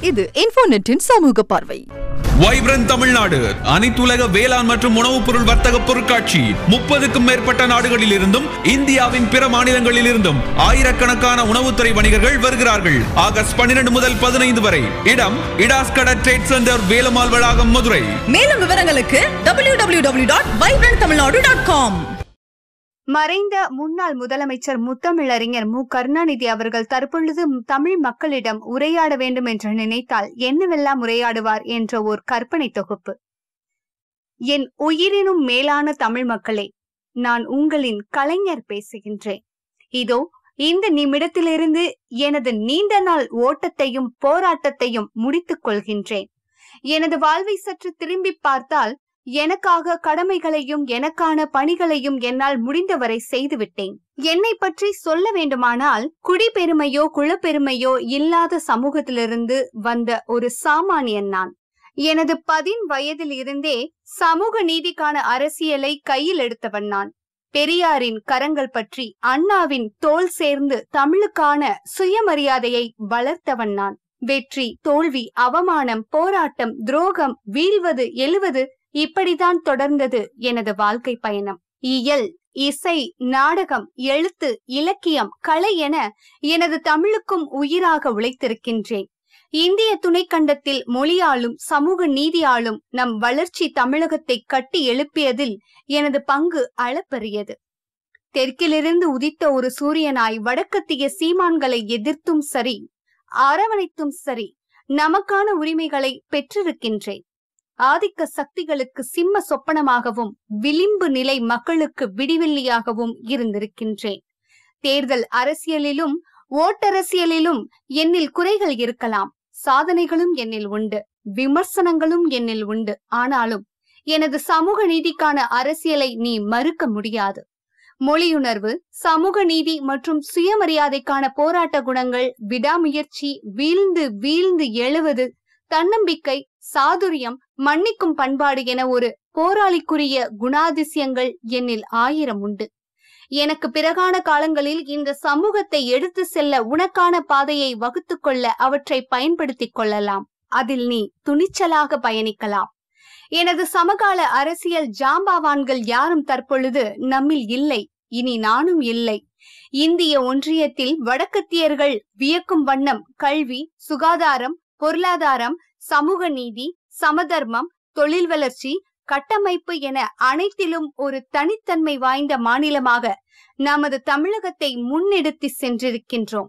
இது இன்ஃபோநெட்டின் சமூக பார்வை. வைப்ரன் தமிழ்நாடு அனைத்துலக வேளாண் மற்றும் உணவுப் பொருள் வர்த்தக பொருட்காட்சி முப்பதுக்கும் மேற்பட்ட நாடுகளில் இருந்தும் இந்தியாவின் பிற மாநிலங்களில் இருந்தும் ஆயிரக்கணக்கான உணவுத்துறை வணிகர்கள் வருகிறார்கள். ஆகஸ்ட் பன்னிரண்டு முதல் பதினைந்து வரை இடம் இடாஸ்கட ட்ரேட் சென்டர் வேலுமால் வளாகம் மதுரை. மேலும் விவரங்களுக்கு www.vibranttamilnadu.com மறைந்த முன்னாள் முதலமைச்சர் முத்தமிழறிஞர் மு. கருணாநிதி அவர்கள் தற்பொழுது தமிழ் மக்களிடம் உரையாட வேண்டும் என்று நினைத்தால் என்னவெல்லாம் உரையாடுவார் என்ற ஓர் கற்பனை தொகுப்பு. என் உயிரினும் மேலான தமிழ் மக்களே நான் உங்களின் கலைஞர் பேசுகின்றேன். இதோ இந்த நிமிடத்திலிருந்து எனது நீண்ட நாள் ஓட்டத்தையும் போராட்டத்தையும் முடித்துக் கொள்கின்றேன். எனது வாழ்வை சற்று திரும்பி பார்த்தால் எனக்காக கடமைகளையும் எனக்கான பணிகளையும் என்னால் முடிந்தவரை செய்துவிட்டேன். என்னை பற்றி சொல்ல வேண்டுமானால் குடிபெருமையோ குலப்பெருமையோ இல்லாத சமூகத்திலிருந்து வந்த ஒரு சாமானியன் நான். எனது பதின் வயதில் இருந்தே சமூக நீதிக்கான அரசியலை கையில் எடுத்தவன் நான். பெரியாரின் கரங்கள் பற்றி அண்ணாவின் தோல் சேர்ந்து தமிழுக்கான சுயமரியாதையை வளர்த்தவன் நான். வெற்றி தோல்வி அவமானம் போராட்டம் துரோகம் வீழ்வது எழுவது இப்படித்தான் தொடர்ந்தது எனது வாழ்க்கை பயணம். இயல் இசை நாடகம் எழுத்து இலக்கியம் கலை என எனது தமிழுக்கும் உயிராக உழைத்திருக்கின்றேன். இந்திய துணைக்கண்டத்தில் மொழியாலும் சமூக நீதியாலும் நம் வளர்ச்சி தமிழகத்தை கட்டி எழுப்பியதில் எனது பங்கு அளப்பரியது. தெற்கிலிருந்து உதித்த ஒரு சூரியனாய் வடக்கத்திய சீமான்களை எதிர்த்தும் சரி அரவணைத்தும் சரி நமக்கான உரிமைகளை பெற்றிருக்கின்றேன். ஆதிக்க சக்திகளுக்கு சிம்ம சொப்பனமாகவும் விளிம்பு நிலை மக்களுக்கு விடிவெள்ளியாகவும் இருந்திருக்கின்றேன். தேர்தல் அரசியலிலும் ஓட்டரசியலிலும் என்னில் குறைகள் இருக்கலாம். சாதனைகளும் என்னில் உண்டு. விமர்சனங்களும் என்னில் உண்டு. ஆனாலும் எனது சமூக நீதிக்கான அரசியலை நீ மறுக்க முடியாது. மொழியுணர்வு சமூக நீதி மற்றும் சுயமரியாதைக்கான போராட்ட குணங்கள் விடாமுயற்சி வீழ்ந்து வீழ்ந்து எழுவது தன்னம்பிக்கை சாதுரியம் மன்னிக்கும் பண்பாடு என ஒரு போராளிக்குரிய குணாதிசயங்கள் என்னில் ஆயிரம் உண்டு. எனக்கு பிறகான காலங்களில் இந்த சமூகத்தை எடுத்து செல்ல உனக்கான பாதையை வகுத்துக் கொள்ள அவற்றை பயன்படுத்திக் கொள்ளலாம். அதில் நீ துணிச்சலாக பயணிக்கலாம். எனது சமகால அரசியல் ஜாம்பாவான்கள் யாரும் தற்பொழுது நம்மில் இல்லை இனி நானும் இல்லை. இந்திய ஒன்றியத்தில் வடக்கத்தியர்கள் வியக்கும் வண்ணம் கல்வி சுகாதாரம் பொருளாதாரம் சமூக நீதி சமதர்மம் தொழில் வளர்ச்சி கட்டமைப்பு என அனைத்திலும் ஒரு தனித்தன்மை வாய்ந்த மாநிலமாக நமது தமிழகத்தை முன்னெடுத்து சென்றிருக்கின்றோம்.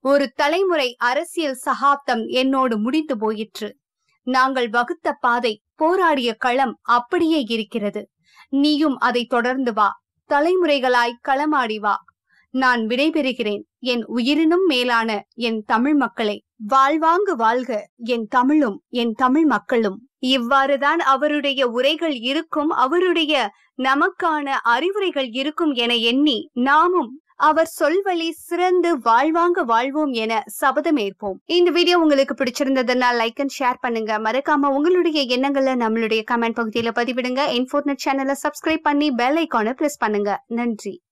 ஒரு தலைமுறை அரசியல் சகாப்தம் என்னோடு முடிந்து போயிற்று. நாங்கள் வகுத்த பாதை போராடிய களம் அப்படியே இருக்கிறது. நீயும் அதை தொடர்ந்து வா. தலைமுறைகளாய் களமாடி வா. நான் விடைபெறுகிறேன். என் உயிரினும் மேலான என் தமிழ் மக்களை. வாழ்வாங்கு வாழ்க என் தமிழும் என் தமிழ் மக்களும். இவ்வாறுதான் அவருடைய உரைகள் இருக்கும் அவருடைய நமக்கான அறிவுரைகள் இருக்கும் என எண்ணி நாமும் அவர் சொல்வழி சிறந்து வாழ்வாங்க வாழ்வோம் என சபதம் ஏற்போம் இந்த வீடியோ உங்களுக்கு பிடிச்சிருந்ததுன்னா லைக் அண்ட் ஷேர் பண்ணுங்க. மறக்காம உங்களுடைய எண்ணங்களை நம்மளுடைய கமெண்ட் பகுதியில பதிவிடுங்க. இன்ஃபோர்னட் சேனலை சப்ஸ்கிரைப் பண்ணி பெல் ஐக்கானை பிரஸ் பண்ணுங்க. நன்றி.